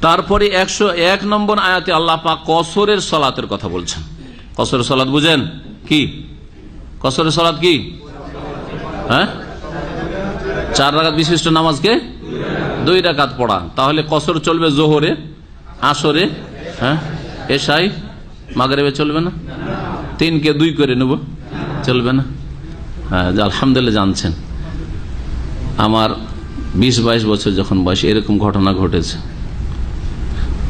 তারপরে একশো এক নম্বর আয়াতে আল্লাহ পাক কসরের সলাতের কথা বলছেন। কসরের সলাত বুঝেন? কি? কসরের সলাত কি? হ্যাঁ? চার রাকাত বিশিষ্ট নামাজকে? দুই রাকাত পড়া। তাহলে কসর চলবে জোহরে, আসরে হ্যাঁ? এসাই মাগরেবে চলবে না? তিনকে দুই করে নেব, চলবে না? হ্যাঁ আলহামদুলিল্লাহ জানছেন। আমার বিশ বাইশ বছর যখন বয়স, এরকম ঘটনা ঘটেছে।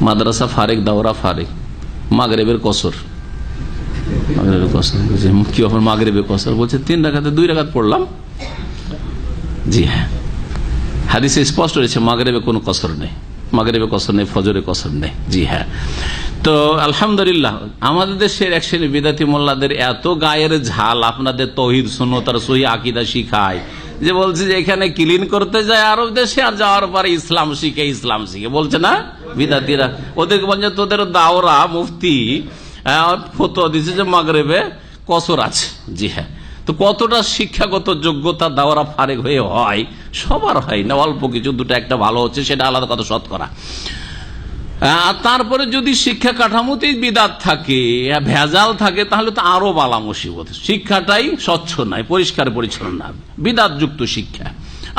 মাদ্রাসা ফারেক, দাওরা ফারেক। মাগরেবের কসর। মাগরেবের কসর কি মাগরেবের কসর? বলছে, তিন রাখাতে দুই রাখাত পড়লাম। জি হ্যাঁ। হাদিসে স্পষ্ট রয়েছে, মাগরেবে কোনো কসর নেই। মাগরেবে কসর নেই, ফজরে কসর নেই। জি হ্যাঁ। তো, আলহামদুলিল্লাহ, আমাদের দেশের এক শ্রেণি বিদাতি মোল্লাদের এত গায়ের ঝাল, আপনাদের তহিদ সুন্নতার সহি আকিদা শিখায় যে বলছে যে এখানে ক্লিন করতে যায় আরব দেশে আর যাওয়ার পরে ইসলাম শিখে ইসলাম শিখে। বলছে না? বিদাতিরা। ওদেরকে বলছে তোদের দাওরা মুফতি আহ, ফতোয়া দিচ্ছে যে মাগরেবে কসর আছে। জি হ্যাঁ। তো কতটা শিক্ষাগত যোগ্যতা দাওয়ারা ফারেক হয়ে হয়? সবার হয় না অল্প কিছু দুটো একটা ভালো হচ্ছে সেটা আলাদা কথা শতকরা তারপরে যদি শিক্ষা কাঠামোতেই বিদাত থাকে ভেজাল থাকে তাহলে তো আরও বালা মুসিবত। শিক্ষাটাই স্বচ্ছ নয় পরিষ্কার পরিচ্ছন্ন না বিদাত যুক্ত শিক্ষা।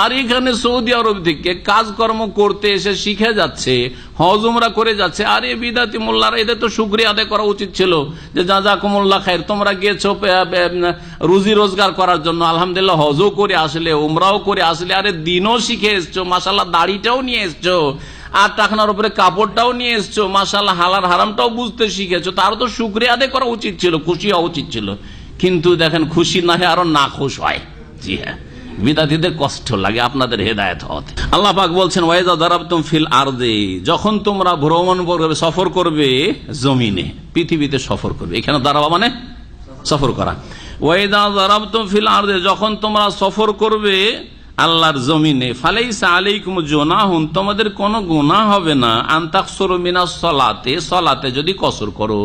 আর এখানে সৌদি আরব থেকে কাজকর্ম করতে এসে শিখে যাচ্ছে হজমরা করে যাচ্ছে, আর এ বিদাতি মোল্লারা, এদের তো শুক্রিয়া আদায় করা উচিত ছিল যে যা যা কুমুল্লা খায়ের তোমরা গিয়েছো রুজি রোজগার করার জন্য, আলহামদুলিল্লাহ হজও করে আসলে, উমরাও করে আসলে, আরে দিনও শিখে এসছো মাসাল্লাহ দাড়িটাও নিয়ে এসছো, আর টাকনার উপরে কাপড়টাও নিয়ে এসছো মাসাল্লাহ হালার হারামটাও বুঝতে শিখেছো, তারও তো শুক্রিয়া আদায় করা উচিত ছিল, খুশি হওয়া উচিত ছিল। কিন্তু দেখেন, খুশি না হয়ে আরও না খুশ হয়। জি হ্যাঁ। বিদাতিদের কষ্ট লাগে, আপনাদের হেদায়ত হতে আল্লাহ পাক বলছেন ওয়াইদা দারাবতুম ফিল আরদে। যখন তোমরা ভ্রমণ করবে, সফর করবে জমিনে, পৃথিবীতে সফর করবে। এখানে দাঁড়াবা মানে সফর করা। ওয়াইদা দারাবতুম ফিল আরদে, যখন তোমরা সফর করবে আল্লাহর জমিনে, ফালাইসা আলাইকুম জোনাহুন, তোমাদের কোনো গুনাহ হবে না আন্তাকসর মিনা সলাতে সলাতে যদি কসর করো।